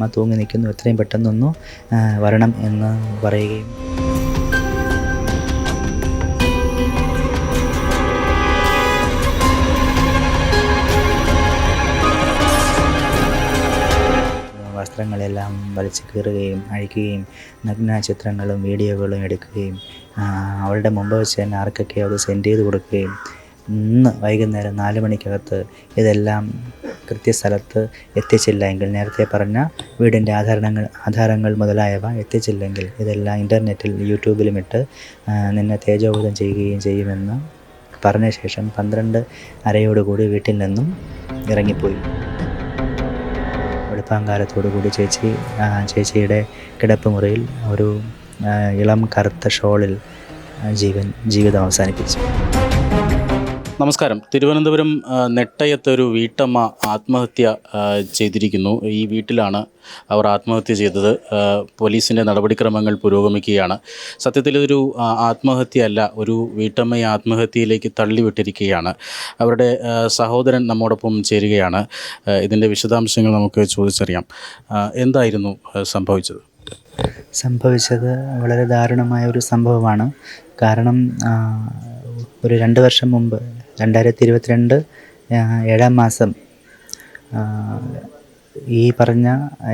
അമ്മ തൂങ്ങി നിൽക്കുന്നു. എത്രയും പെട്ടെന്നൊന്നു വരണം എന്ന് പറയുകയും. വസ്ത്രങ്ങളെല്ലാം വലിച്ചു കീറുകയും അഴിക്കുകയും നഗ്ന ചിത്രങ്ങളും വീഡിയോകളും എടുക്കുകയും അവളുടെ മുമ്പ് വെച്ച് തന്നെ ആർക്കൊക്കെ അത് സെൻഡ് ചെയ്ത് കൊടുക്കുകയും ഇന്ന് വൈകുന്നേരം നാല് മണിക്കകത്ത് ഇതെല്ലാം കൃത്യസ്ഥലത്ത് എത്തിച്ചില്ല എങ്കിൽ നേരത്തെ പറഞ്ഞ വീടിന്റെ ആധാരണങ്ങൾ ആധാരങ്ങൾ മുതലായവ എത്തിച്ചില്ലെങ്കിൽ ഇതെല്ലാം ഇന്റർനെറ്റിൽ യൂട്യൂബിലും ഇട്ട് നിന്നെ തേജോവധം ചെയ്യുകയും ചെയ്യുമെന്ന് പറഞ്ഞ ശേഷം പന്ത്രണ്ട് അരയോടുകൂടി വീട്ടിൽ നിന്നും ഇറങ്ങിപ്പോയി. വെളുപ്പാങ്കാലത്തോടു കൂടി ചേച്ചി ചേച്ചിയുടെ കിടപ്പ് മുറിയിൽ ഒരു ഇളം കറുത്ത ഷോളിൽ ജീവൻ ജീവിതം അവസാനിപ്പിച്ചു. നമസ്കാരം. തിരുവനന്തപുരം നെട്ടയത്ത് ഒരു വീട്ടമ്മ ആത്മഹത്യ ചെയ്തിരിക്കുന്നു. ഈ വീട്ടിലാണ് അവർ ആത്മഹത്യ ചെയ്തത്. പോലീസിന്റെ നടപടിക്രമങ്ങൾ പുരോഗമിക്കുകയാണ്. സത്യത്തിൽ ഇതൊരു ആത്മഹത്യ ആത്മഹത്യയല്ല. ഒരു വീട്ടമ്മയെ ആത്മഹത്യയിലേക്ക് തള്ളിവിട്ടിരിക്കുകയാണ്. അവരുടെ സഹോദരൻ നമ്മോടൊപ്പം ചേരുകയാണ്. ഇതിന്റെ വിശദാംശങ്ങൾ നമുക്ക് ചോദിച്ചറിയാം. എന്തായിരുന്നു സംഭവിച്ചത്? സംഭവിച്ചത് വളരെ ദാരുണമായ ഒരു സംഭവമാണ്. കാരണം ഒരു രണ്ട് വർഷം മുമ്പ് രണ്ടായിരത്തി ഇരുപത്തിരണ്ട് ഏഴാം മാസം ഈ പറഞ്ഞ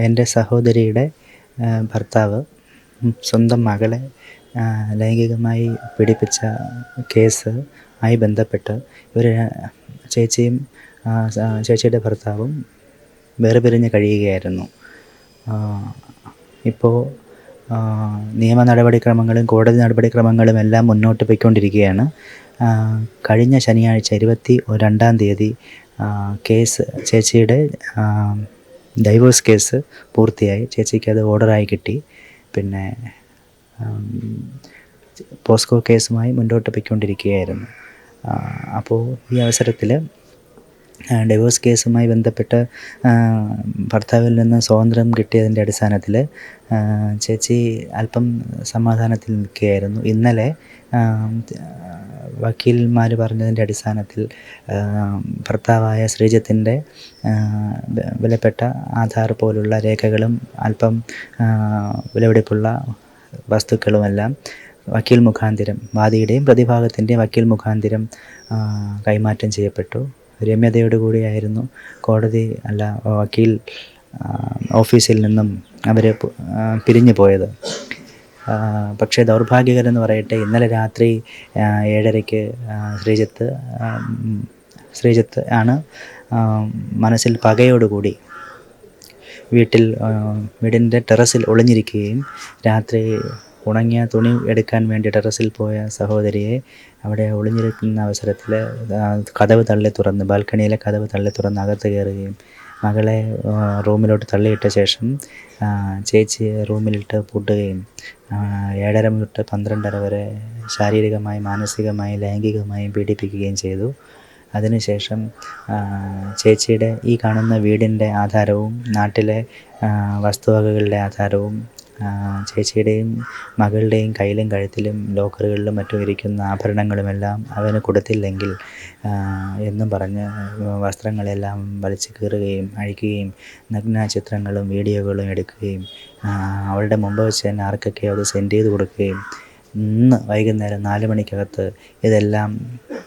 എന്റെ സഹോദരിയുടെ ഭർത്താവ് സ്വന്തം മകളെ ലൈംഗികമായി പീഡിപ്പിച്ച കേസ് ആയി ബന്ധപ്പെട്ട് ഇവർ ചേച്ചിയും ചേച്ചിയുടെ ഭർത്താവും വേർപിരിഞ്ഞ് കഴിയുകയായിരുന്നു. ഇപ്പോൾ നിയമ നടപടിക്രമങ്ങളും കോടതി നടപടിക്രമങ്ങളും എല്ലാം മുന്നോട്ട് പോയിക്കൊണ്ടിരിക്കുകയാണ്. കഴിഞ്ഞ ശനിയാഴ്ച ഇരുപത്തി രണ്ടാം തീയതി കേസ് ചേച്ചിയുടെ ഡൈവോഴ്സ് കേസ് പൂർത്തിയായി. ചേച്ചിക്ക് അത് ഓർഡറായി കിട്ടി. പിന്നെ പോസ്കോ കേസുമായി മുന്നോട്ട് പോയിക്കൊണ്ടിരിക്കുകയായിരുന്നു. അപ്പോൾ ഈ അവസരത്തിൽ ഡിവോഴ്സ് കേസുമായി ബന്ധപ്പെട്ട് ഭർത്താവിൽ നിന്ന് സ്വാതന്ത്ര്യം കിട്ടിയതിന്റെ അടിസ്ഥാനത്തിൽ ചേച്ചി അല്പം സമാധാനത്തിൽ നിൽക്കുകയായിരുന്നു. ഇന്നലെ വക്കീൽമാർ പറഞ്ഞതിന്റെ അടിസ്ഥാനത്തിൽ ഭർത്താവായ ശ്രീജിത്തിന്റെ വിലപ്പെട്ട ആധാർ പോലുള്ള രേഖകളും അല്പം വിലപിടിപ്പുള്ള വസ്തുക്കളുമെല്ലാം വക്കീൽ മുഖാന്തിരം വാദിയുടെയും പ്രതിഭാഗത്തിന്റെയും വക്കീൽ മുഖാന്തിരം കൈമാറ്റം ചെയ്യപ്പെട്ടു. രമ്യതയോടുകൂടിയായിരുന്നു കോടതി അല്ല വക്കീൽ ഓഫീസിൽ നിന്നും അവർ പിരിഞ്ഞു പോയത്. പക്ഷേ ദൗർഭാഗ്യകരെന്ന് പറയട്ടെ ഇന്നലെ രാത്രി ഏഴരയ്ക്ക് ശ്രീജിത്ത് ശ്രീജിത്ത് ആണ് മനസ്സിൽ പകയോടുകൂടി വീട്ടിൽ വീടിന്റെ ടെറസിൽ ഒളിഞ്ഞിരിക്കുകയും രാത്രി ഉണങ്ങിയ തുണി എടുക്കാൻ വേണ്ടി ടെറസിൽ പോയ സഹോദരിയെ അവിടെ ഒളിഞ്ഞിരിക്കുന്ന അവസരത്തിൽ കതവ് തള്ളി തുറന്ന് ബാൽക്കണിയിലെ കതവ് തള്ളി തുറന്ന് അകത്ത് കയറുകയും മകളെ റൂമിലോട്ട് തള്ളിയിട്ട ശേഷം ചേച്ചി റൂമിലിട്ട് പൂട്ടുകയും ഏഴര തൊട്ട് പന്ത്രണ്ടര വരെ ശാരീരികമായി മാനസികമായി ലൈംഗികമായും പീഡിപ്പിക്കുകയും ചെയ്തു. അതിനുശേഷം ചേച്ചിയുടെ ഈ കാണുന്ന വീടിന്റെ ആധാരവും നാട്ടിലെ വസ്തുവകകളുടെ ആധാരവും ചേച്ചിയുടെയും മകളുടെയും കയ്യിലും കഴുത്തിലും ലോക്കറുകളിലും മറ്റും ഇരിക്കുന്ന ആഭരണങ്ങളുമെല്ലാം അവന് കൊടുത്തില്ലെങ്കിൽ എന്നും പറഞ്ഞ് വസ്ത്രങ്ങളെല്ലാം വലിച്ചു കീറുകയും അഴിക്കുകയും നഗ്ന ചിത്രങ്ങളും വീഡിയോകളും എടുക്കുകയും അവളുടെ മുമ്പ് വെച്ച് തന്നെ ആർക്കൊക്കെയോ അത് സെൻഡ് ചെയ്ത് കൊടുക്കുകയും ഇന്ന് വൈകുന്നേരം നാല് മണിക്കകത്ത് ഇതെല്ലാം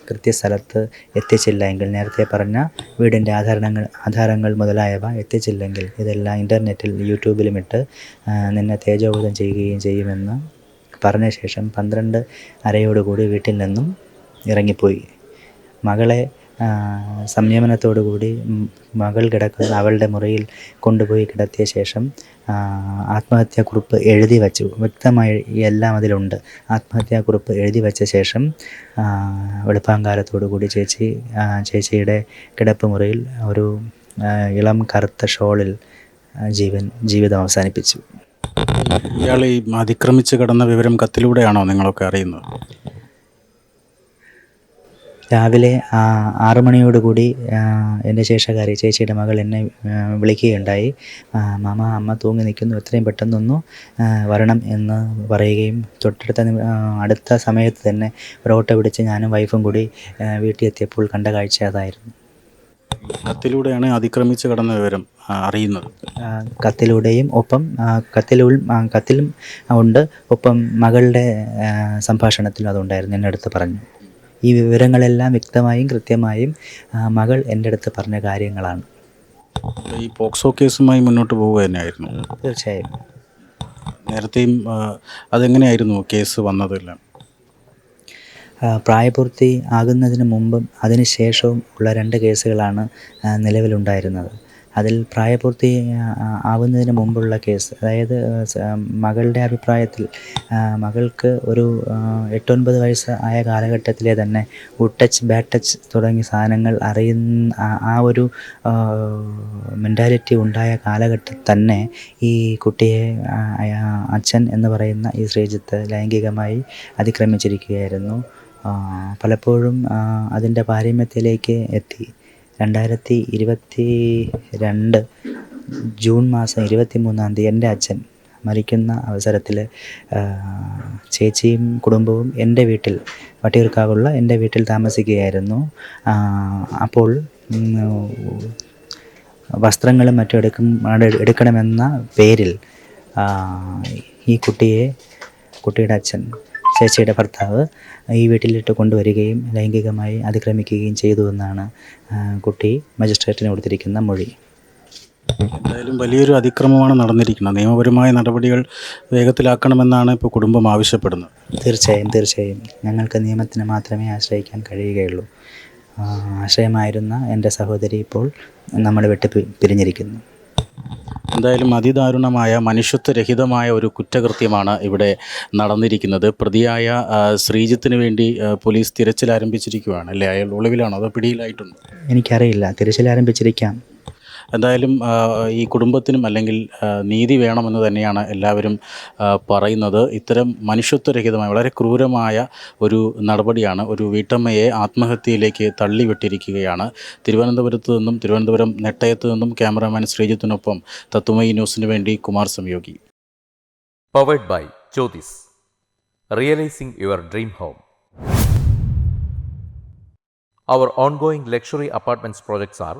കൃത്യസ്ഥലത്ത് എത്തിച്ചില്ല എങ്കിൽ നേരത്തെ പറഞ്ഞ വീടിന്റെ ആധാരങ്ങൾ ആധാരങ്ങൾ മുതലായവ എത്തിച്ചില്ലെങ്കിൽ ഇതെല്ലാം ഇന്റർനെറ്റിൽ യൂട്യൂബിലും ഇട്ട് നിന്നെ തേജോവധം ചെയ്യുകയും ചെയ്യുമെന്ന് പറഞ്ഞ ശേഷം പന്ത്രണ്ട് അരയോടുകൂടി വീട്ടിൽ നിന്നും ഇറങ്ങിപ്പോയി. മകളെ ആ, സംയമനത്തോടുകൂടി ഉം, മകൾ കിടക്കുന്ന അവളുടെ മുറിയിൽ കൊണ്ടുപോയി കിടത്തിയ ശേഷം ആത്മഹത്യാക്കുറിപ്പ് എഴുതി വച്ചു. വ്യക്തമായി എല്ലാം അതിലുണ്ട്. ആത്മഹത്യാക്കുറിപ്പ് എഴുതി വച്ച ശേഷം വെളുപ്പാങ്കാലത്തോടു കൂടി ചേച്ചി ചേച്ചിയുടെ കിടപ്പ് മുറിയിൽ ഒരു ഇളം കറുത്ത ഷോളിൽ ജീവൻ ജീവിതം അവസാനിപ്പിച്ചു. ഇയാൾ ഈ അതിക്രമിച്ച് കിടന്ന വിവരം കത്തിലൂടെയാണോ നിങ്ങളൊക്കെ അറിയുന്നത്? രാവിലെ ആറു മണിയോടുകൂടി എന്റെ ശേഷകാരി ചേച്ചിയുടെ മകൾ എന്നെ വിളിക്കുകയുണ്ടായി. മാമ അമ്മ തൂങ്ങി നിൽക്കുന്നു എത്രയും പെട്ടെന്നൊന്നു വരണം എന്ന് പറയുകയും തൊട്ടടുത്ത അടുത്ത സമയത്ത് തന്നെ ഒരു ഓട്ടോ പിടിച്ച് ഞാനും വൈഫും കൂടി വീട്ടിലെത്തിയപ്പോൾ കണ്ട കാഴ്ച അതായിരുന്നു. കത്തിലൂടെയാണ് അതിക്രമിച്ച് കടന്ന വിവരം അറിയുന്നത്. കത്തിലൂടെയും ഒപ്പം കത്തിലുൾ കത്തിലും ഉണ്ട്. ഒപ്പം മകളുടെ സംഭാഷണത്തിലും അതുണ്ടായിരുന്നു എന്നെടുത്ത് അടുത്ത് പറഞ്ഞു. ഈ വിവരങ്ങളെല്ലാം വ്യക്തമായും കൃത്യമായും മകൾ എന്റെ അടുത്ത് പറഞ്ഞ കാര്യങ്ങളാണ്. ഈ പോക്സോ കേസുമായി മുന്നോട്ട് പോവുക തന്നെയായിരുന്നു. തീർച്ചയായും. നേരത്തെയും അതെങ്ങനെയായിരുന്നു കേസ് വന്നതെല്ലാം? പ്രായപൂർത്തി ആകുന്നതിന് മുമ്പും അതിനുശേഷവും ഉള്ള രണ്ട് കേസുകളാണ് നിലവിലുണ്ടായിരുന്നത്. അതിൽ പ്രായപൂർത്തി ആവുന്നതിന് മുമ്പുള്ള കേസ്. അതായത് മകളുടെ അഭിപ്രായത്തിൽ മകൾക്ക് ഒരു എട്ടൊൻപത് വയസ്സ് ആയ കാലഘട്ടത്തിലെ തന്നെ ഗുഡ് ടച്ച് ബാഡ് ടച്ച് തുടങ്ങിയ സാധനങ്ങൾ അറിയുന്ന ആ- ഒരു മെന്റാലിറ്റി ഉണ്ടായ കാലഘട്ടത്തിൽ തന്നെ ഈ കുട്ടിയെ അച്ഛൻ എന്ന് പറയുന്ന ഈ ശ്രീജിത്ത് ലൈംഗികമായി അതിക്രമിച്ചിരിക്കുകയായിരുന്നു. പലപ്പോഴും അതിന്റെ പാരമ്യത്തിലേക്ക് എത്തി. രണ്ടായിരത്തി ഇരുപത്തി രണ്ട് ജൂൺ മാസം ഇരുപത്തി മൂന്നാം തീയതി എന്റെ അച്ഛൻ മരിക്കുന്ന അവസരത്തിൽ ചേച്ചിയും കുടുംബവും എന്റെ വീട്ടിൽ വട്ടിയൂർക്കാവുള്ള എന്റെ വീട്ടിൽ താമസിക്കുകയായിരുന്നു. അപ്പോൾ വസ്ത്രങ്ങളും മറ്റും എടുക്കും എടുക്കണമെന്ന പേരിൽ ഈ കുട്ടിയെ കുട്ടിയുടെ അച്ഛൻ ചേച്ചിയുടെ ഭർത്താവ് ഈ വീട്ടിലിട്ട് കൊണ്ടുവരികയും ലൈംഗികമായി അതിക്രമിക്കുകയും ചെയ്തു എന്നാണ് കുട്ടി മജിസ്ട്രേറ്റിന് കൊടുത്തിരിക്കുന്ന മൊഴി. എന്തായാലും വലിയൊരു അതിക്രമമാണ് നടന്നിരിക്കുന്നത്. നിയമപരമായ നടപടികൾ വേഗത്തിലാക്കണമെന്നാണ് ഇപ്പോൾ കുടുംബം ആവശ്യപ്പെടുന്നത്. തീർച്ചയായും തീർച്ചയായും. ഞങ്ങൾക്ക് നിയമത്തിന് മാത്രമേ ആശ്രയിക്കാൻ കഴിയുകയുള്ളൂ. ആശ്രയമായിരുന്ന എന്റെ സഹോദരി ഇപ്പോൾ നമ്മളെ വിട്ട് പിരിഞ്ഞിരിക്കുന്നു. എന്തായാലും അതിദാരുണമായ മനുഷ്യത്വരഹിതമായ ഒരു കുറ്റകൃത്യമാണ് ഇവിടെ നടന്നിരിക്കുന്നത്. പ്രതിയായ ശ്രീജിത്തിന് വേണ്ടി പോലീസ് തിരച്ചിൽ ആരംഭിച്ചിരിക്കുകയാണ്. അല്ലേ? അയാൾ ഒളിവിലാണോ? അതോ പിടിയിലായിട്ടുണ്ടോ? എനിക്കറിയില്ല. തിരച്ചിൽ ആരംഭിച്ചിരിക്കാം. എന്തായാലും ഈ കുടുംബത്തിനും അല്ലെങ്കിൽ നീതി വേണമെന്ന് തന്നെയാണ് എല്ലാവരും പറയുന്നത്. ഇത്തരം മനുഷ്യത്വരഹിതമായ വളരെ ക്രൂരമായ ഒരു നടപടിയാണ് ഒരു വീട്ടമ്മയെ ആത്മഹത്യയിലേക്ക് തള്ളിവിട്ടിരിക്കുകയാണ്. തിരുവനന്തപുരത്ത് നിന്നും തിരുവനന്തപുരം നെട്ടയത്ത് നിന്നും ക്യാമറാമാൻ ശ്രീജിത്തിനൊപ്പം തത്വമയി ന്യൂസിന് വേണ്ടി Kumar Samyogi. Powered by Jyothis realising your dream home. Our ongoing luxury apartments projects are